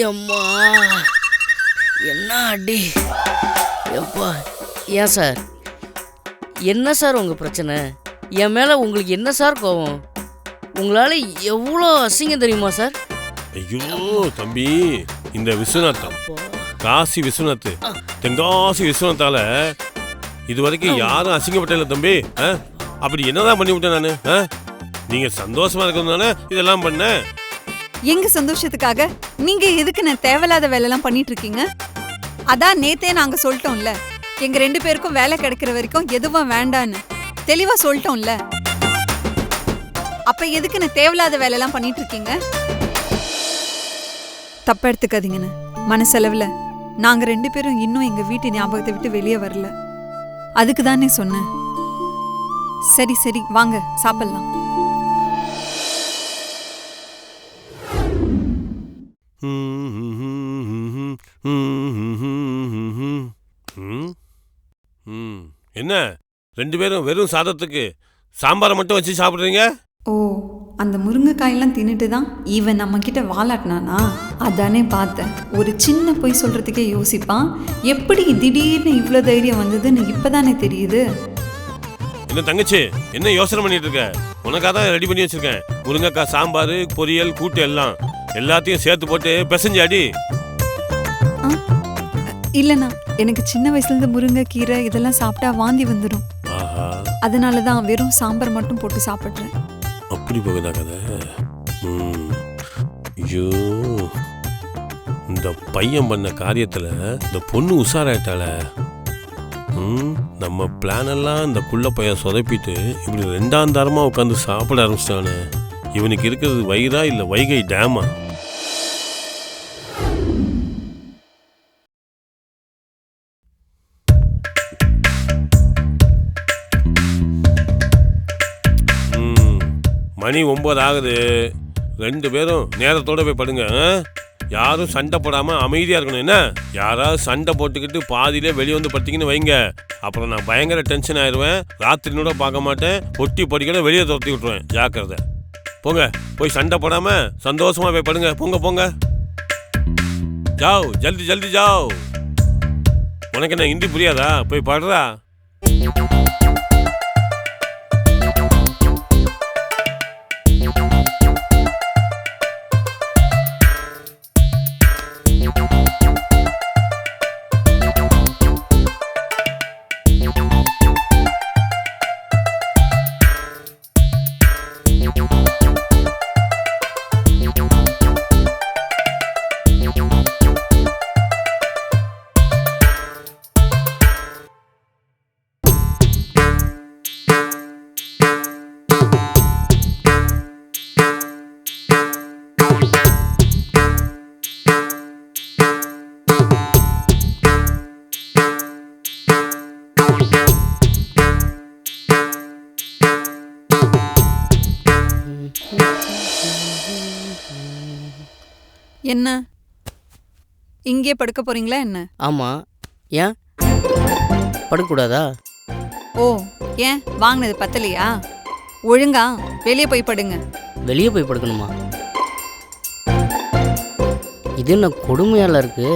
எம்மா என்ன அடி எப்பா? ஏன் சார்? என்ன சார் உங்கள் பிரச்சனை? என் மேலே உங்களுக்கு என்ன சார் கோவம் உங்களால் எவ்வளோ அசிங்கம் தெரியுமா சார்? ஐயோ தம்பி இந்த விஸ்வநாதம் காசி விஸ்வநாத் தென்காசி விஸ்வநாத்தால இது வரைக்கும் யாரும் அசிங்கப்பட்டல தம்பி ஆ? அப்படி என்னதான் பண்ணி விட்டேன் நானு? நீங்க சந்தோஷமா இருக்கிறதுனால இதெல்லாம் பண்ணேன். எங்க சந்தோஷத்துக்காக நீங்க எதுக்கு நான் தேவையில்லாத வேலையெல்லாம் பண்ணிட்டு இருக்கீங்க அதான் நேத்தே நாங்க சொல்லிட்டோம்ல எங்க ரெண்டு பேருக்கும் வேலை கிடைக்கிற வரைக்கும் எதுவும் வேண்டான்னு தெளிவா சொல்லிட்டோம்ல. அப்ப எதுக்கு நான் தேவையில்லாத வேலையெல்லாம் பண்ணிட்டு இருக்கீங்க தப்ப எடுத்துக்காதீங்கண்ணே மனசளவுல நாங்க ரெண்டு பேரும் இன்னும் எங்க வீட்டு ஞாபகத்தை விட்டு வெளியே வரல. அதுக்கு தானே சொன்னேன். சரி சரி வாங்க சாப்பிடலாம். என்ன? ரெண்டு பேரும் வெறும் சாதத்துக்கு சாம்பாரை மட்டும் வச்சு சாப்பிடுறீங்க? ஓ அந்த முருங்கைக்காயெல்லாம் தின்னுட்டு தான் இவன் நம்ம கிட்ட வாலாட்டினானா? அதானே பார்த்தேன். ஒரு சின்ன பொய் சொல்றதுக்கே யோசிப்பான். எப்படி திடீர்னு இவ்வளோ தைரியம் வந்ததுன்னு இப்பதானே தெரியுது? என்ன தங்கச்சி என்ன யோசனை பண்ணிட்டு இருக்க? உனக்காக தான் ரெடி பண்ணி வச்சிருக்கேன். முருங்கைக்காய் சாம்பார் பொரியல் கூட்டு எல்லாம். எல்லாத்தையும் சேர்த்து போட்டு பிசைஞ்சு அடி. இல்லைண்ணா எனக்கு சின்ன வயசுலேருந்து முருங்கைக்கீரை இதெல்லாம் சாப்பிட்டா வாந்தி வந்துடும் அதனால தான் வெறும் சாம்பார் மட்டும் போட்டு சாப்பிட்றேன். அப்படி போகுதா கதை. ஐயோ. இந்த பையன் பண்ண காரியத்தில் இந்த பொண்ணு உஷாராயிட்டால நம்ம பிளான் எல்லாம் இந்த குள்ள பையன் சொதப்பிட்டு இப்படி ரெண்டாம் தரமாக உட்காந்து சாப்பிட ஆரம்பிச்சிட்டானே. இவனுக்கு இருக்கிறது வயிறா இல்லை வைகை டேமா ம், மணி ஒம்பது ஆகுது. ரெண்டு பேரும் நேரத்தோட போய் படுங்க யாரும் சண்டை போடாமல் அமைதியாக இருக்கணும் என்ன? யாராவது சண்டை போட்டுக்கிட்டு பாதியிலே வெளியே வந்து படுத்தீங்கன்னு வைங்க. அப்புறம் நான் பயங்கர டென்ஷன் ஆயிடுவேன் ராத்திரினோட பார்க்க மாட்டேன். ஒட்டி படிக்கணும் வெளியே துரத்தி விட்ருவேன் ஜாக்கிரதை. போங்க போய் சண்டை போடாம சந்தோஷமா போய் படுங்க. போங்க போங்க. ஜாவ் ஜல்தி ஜல்தி ஜாவ். உனக்கு என்ன ஹிந்தி புரியாதா? போய் படுறா. என்ன? இங்கே படுக்க போறீங்களா என்ன? ஆமாம் ஏன்? படக்கூடாதா ஓ ஏன்? வாங்கினது பத்தலையா? ஒழுங்கா வெளியே போய் படுங்க. வெளியே போய் படுக்கணுமா? இது என்ன கொடுமையால இருக்கு?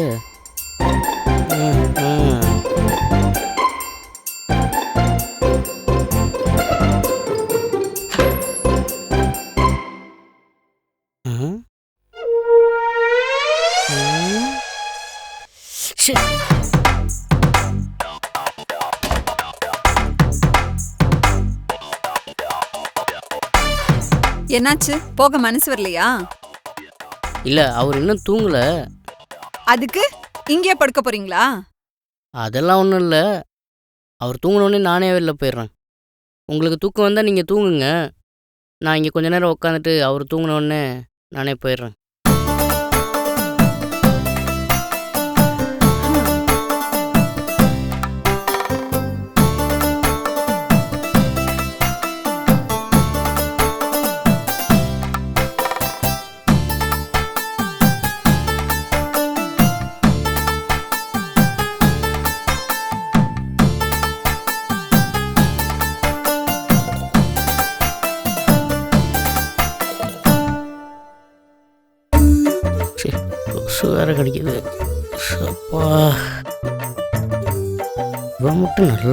என்னாச்சு? போக மனசு வரலையா? இல்ல அவர் இன்னும் தூங்கல. அதுக்கு? இங்கேயே படுக்க போறீங்களா? அதெல்லாம் ஒன்றும் இல்லை. அவர் தூங்கினோடனே நானே வெளில போயிடுறேன். உங்களுக்கு தூக்கம் வந்தால் நீங்கள் தூங்குங்க. நான் இங்கே கொஞ்ச நேரம் உட்காந்துட்டு அவர் தூங்கினோடனே நானே போயிடுறேன்.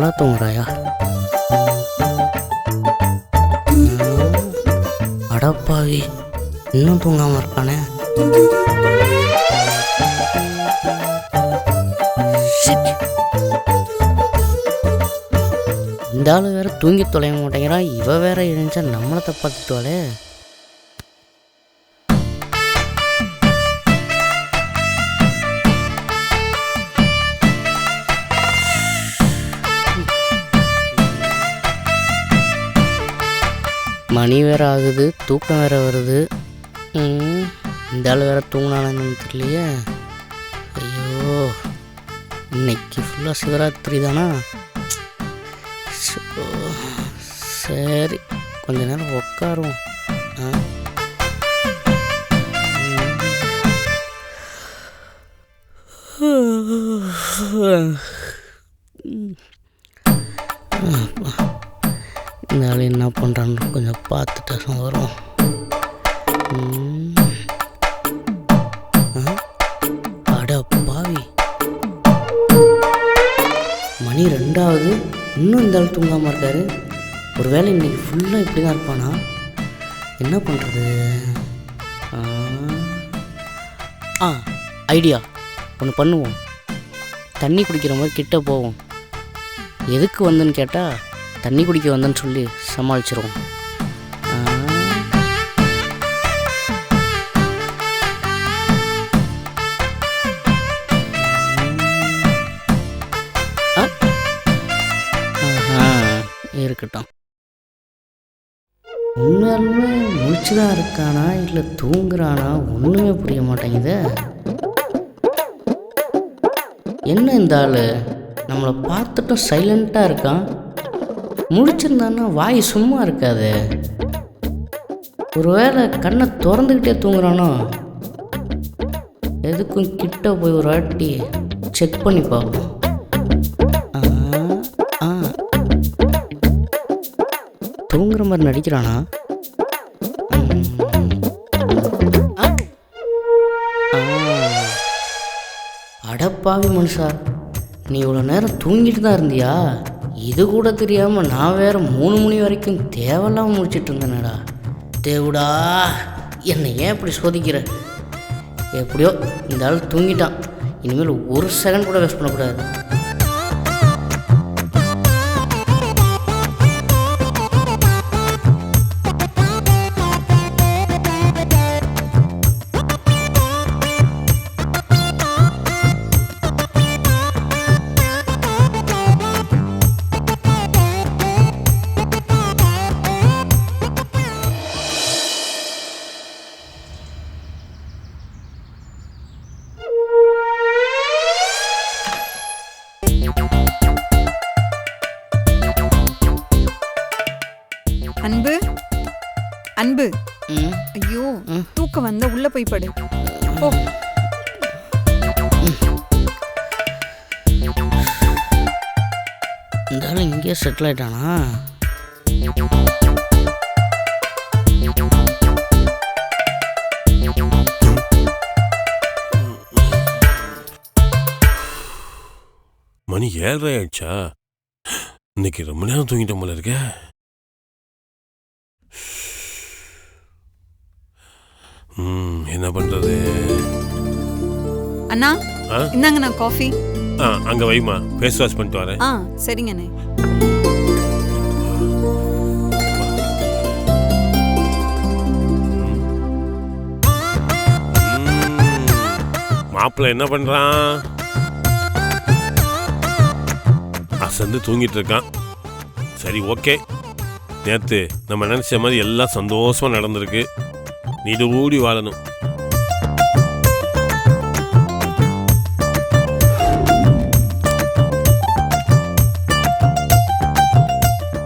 நல்லா தூங்குறாயா அடப்பாவி இன்னும் தூங்காமல் இருக்கானே இந்த ஆள் வேற தூங்கி தொலைய மாட்டேங்கிறான் இவ வேற எழுந்தா நம்மளை தப்பா மணி வேறு ஆகுது தூக்கம் வேறு வருது. ம், இந்த ஆள் வேறு தூங்கினானு தெரியலையே. ஐயோ இன்னைக்கு ஃபுல்லாக சிவராத்திரி தானா? சரி கொஞ்ச நேரம் உட்காருவோம் இந்த ஆள் என்ன பண்ணுறான்னு கொஞ்சம் பார்த்துட்டு வரும் ம். அட பாவி. மணி ரெண்டாவது. இன்னும் இந்த ஆள் தூங்காமல் இருக்காரு. ஒருவேளை இன்னைக்கு ஃபுல்லாக இப்படி தான் இருப்பானா? என்ன பண்ணுறது ஆ. ஐடியா ஒன்று பண்ணுவோம். தண்ணி குடிக்கிற மாதிரி கிட்ட போவோம். எதுக்கு வந்தேன்னு கேட்டால் தண்ணி குடிக்க வந்தேன்னு சொல்லி சமாளிச்சிருவோம். இருக்கட்டும். உண்மையாலுமே முழிச்சு தான் இருக்கானா இல்லை தூங்குறானா ஒன்றுமே புரிய மாட்டேங்குதே. என்ன இந்த ஆள்? நம்மளை பார்த்துட்டும் சைலண்ட்டாக இருக்கான். முழிச்சிருந்தான்னா வாய் சும்மா இருக்காது. ஒருவேளை கண்ணை திறந்துக்கிட்டே தூங்குறானோ? எதுக்கும் கிட்ட போய் ஒரு வாட்டி செக் பண்ணி பார்ப்போம். மாதிரி நடிக்கிறானா அடப்பாவி மனுஷா நீ இவ்வளோ நேரம் தூங்கிட்டு தான் இருந்தியா? இது கூட தெரியாமல் நான் வேற மூணு மணி வரைக்கும் தேவையில்லாமல் முடிச்சிட்டு இருந்தேனடா. தேவுடா என்னை ஏன் இப்படி சோதிக்கிற? எப்படியோ இந்த ஆள் தூங்கிட்டான். இனிமேல் ஒரு செகண்ட் கூட வேஸ்ட் பண்ணக்கூடாது. அன்பு. ம். ஐயோ தூக்கம் வந்த உள்ள போய் படு. போ. இந்த ஆள் இங்கேயே செட்டில் ஆயிட்டானா? மணி ஏழரை ஆயிடுச்சா? இன்னைக்கு ரொம்ப நேரம் தூங்கிட்டோம் போல இருக்க. என்ன பண்றது? அண்ணா ஆ? இந்தாங்கண்ணா காஃபி. ஆ அங்க வைமா ஃபேஸ் வாஷ் பண்ணிட்டு வரேன். ஆ சரிங்கண்ணே மாப்பிள்ளை என்ன பண்றான்? அசந்து தூங்கிட்டு இருக்கான். சரி ஓகே. நேத்து நம்ம நினைச்ச மாதிரி எல்லாம் சந்தோஷமா நடந்திருக்கு. நீடு ஓடி வாழணும்.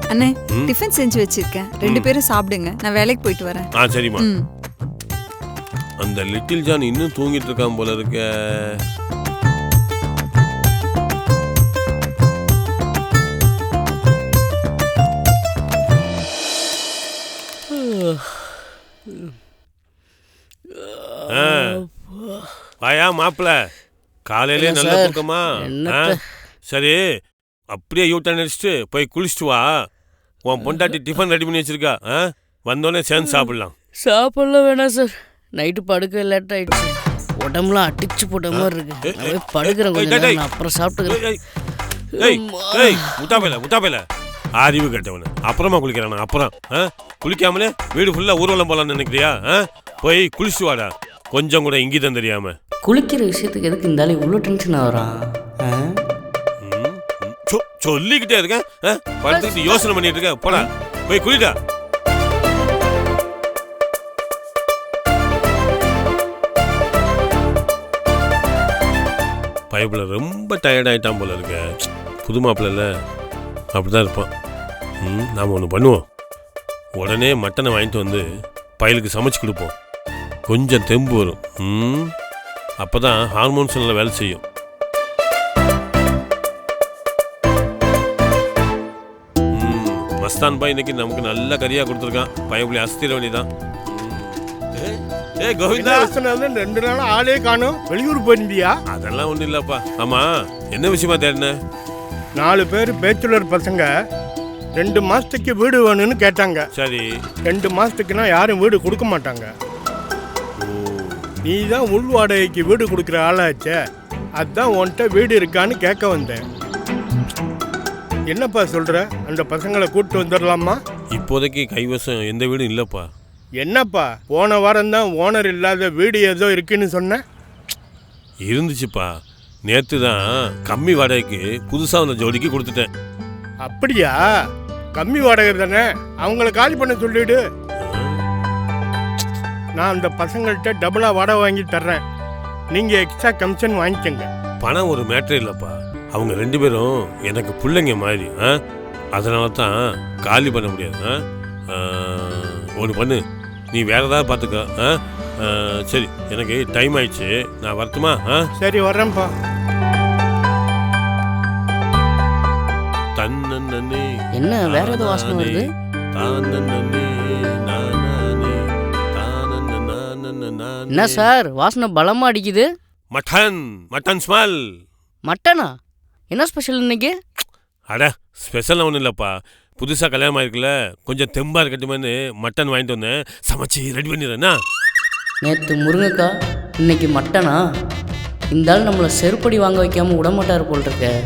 அண்ணே. டிஃபன் செஞ்சு வச்சிருக்கேன். ரெண்டு பேரும் சாப்பிடுங்க. நான் வேலைக்கு போயிட்டு வரேன். ஆ சரிம்மா. அந்த லிட்டில் ஜான் இன்னும் தூங்கிட்டு இருக்கான் போல இருக்க. மாப்பிள. காலையிலே நல்ல? தூக்கமா? சரி அப்படியே யூட்டன் அடிச்சுட்டு போய் குளிச்சுட்டு வா. உன் பொண்டாட்டி டிஃபன் ரெடி பண்ணி வச்சிருக்கா? வந்தோடனே சேர்ந்து சாப்பிடலாம். சாப்பிடலாம் வேணாம் சார். நைட்டு படுக்க லேட் ஆயிடுச்சு. உடம்புலாம் அடிச்சு போட்ட மாதிரி இருக்கு. படுக்கிறேன் கொஞ்ச ஏய், நேரம். டேய், நான் அப்புறம் சாப்பிட்டுக்கிறேன். அறிவு கட்டவனு. அப்புறமா குளிக்கிறான் அப்புறம்? குளிக்காமலே வீடு ஃபுல்லா ஊர்வலம் போலாம்னு நினைக்கிறியா? போய் குளிச்சுட்டு வாடா. கொஞ்சம் கூட இங்கிதம் தெரியாம. குளிக்கிற விஷயத்துக்கு எதுக்கு இந்த ஆள் இவ்வளோ டென்ஷன் ஆகுறான் சொல்லிக்கிட்டே இருக்கேன். ஆ? படுத்துக்கிட்டு யோசனை பண்ணிட்டு இருக்கேன். போடா போய் குளிடா. பைப்பில் ரொம்ப டயர்ட் ஆயிட்டான் போல இருக்க. புது மாப்பிள்ளல அப்படிதான் இருப்பான். ம் நாம் ஒன்று பண்ணுவோம். உடனே மட்டனை வாங்கிட்டு வந்து பயலுக்கு சமைச்சு கொடுப்போம். கொஞ்சம் தெம்பு வரும். அப்போ தான் ஹார்மோன்ஸ் நல்லா வேலை செய்யும். மஸ்தான் பாய் இன்னைக்கு நமக்கு நல்ல கறியா கொடுத்துருக்கான். பயபுலி அஸ்திர வேண்டிதான் ஏ கோவிந்தா. ரெண்டு நாள் ஆளே காணும். வெளியூர் போயிருந்தியா? அதெல்லாம் ஒண்ணும் இல்லப்பா. ஆமா என்ன விஷயமா தேடின? நாலு பேர் பேச்சுலர் பசங்க. ரெண்டு மாசத்துக்கு வீடு வேணும்னு கேட்டாங்க. சரி. ரெண்டு மாசத்துக்குனா யாரும் வீடு கொடுக்க மாட்டாங்க. நீ தான் உள் வாடகைக்கு வீடு கொடுக்குற ஆளாச்சே. அதான் உன்கிட்ட வீடு இருக்கான்னு கேட்க வந்தேன். என்னப்பா சொல்ற? அந்த பசங்களை கூப்பிட்டு வந்துடலாமா இப்போதைக்கு கைவசம் எந்த வீடும் இல்லப்பா. என்னப்பா? போன வாரம் தான் ஓனர் இல்லாத வீடு ஏதோ இருக்குன்னு சொன்ன? இருந்துச்சுப்பா. நேத்து தான் கம்மி வாடகைக்கு புதுசா வந்த ஜோடிக்கு கொடுத்துட்டேன். அப்படியா? கம்மி வாடகை தானே? அவங்கள காலி பண்ண சொல்லிடு. நான் அந்த பசங்கள்கிட்ட டபுளா வாடகை வாங்கி தர்றேன். நீங்க எக்ஸ்ட்ரா கமிஷன் வாங்கிக்கோங்க. பணம் ஒரு மேட்ரு இல்லப்பா. அவங்க ரெண்டு பேரும் எனக்கு பிள்ளைங்க மாதிரி ஆ? அதனால தான் காலி பண்ண முடியாது ஆ? ஒன்று பண்ணு. நீ வேற ஏதாவது பார்த்துக்க ஆ? சரி எனக்கு டைம் ஆயிடுச்சு. நான் வரட்டுமா ஆ? சரி வர்றேன்ப்பா. தன்னே என்ன வேற ஏதோ வாசனை வருது? என்ன சார்? வாசனை பலமா அடிக்குது. Mutton mutton smell. மட்டனா? என்ன ஸ்பெஷல் இன்னைக்கு? அட ஸ்பெஷல் ஒன்றும் இல்லைப்பா. புதுசாக கல்யாணம் ஆயிருக்குல்ல. கொஞ்சம் தெம்பா இருக்கட்டுமேனு மட்டன் வாங்கிட்டு வந்தேன். சமைச்சு ரெடி பண்ணிடுறேன்னா நேற்று முருங்கைக்காய் இன்னைக்கு மட்டனா? இந்த ஆள் நம்மளை செருப்படி வாங்க வைக்காம விட மாட்டார் போல் இருக்க.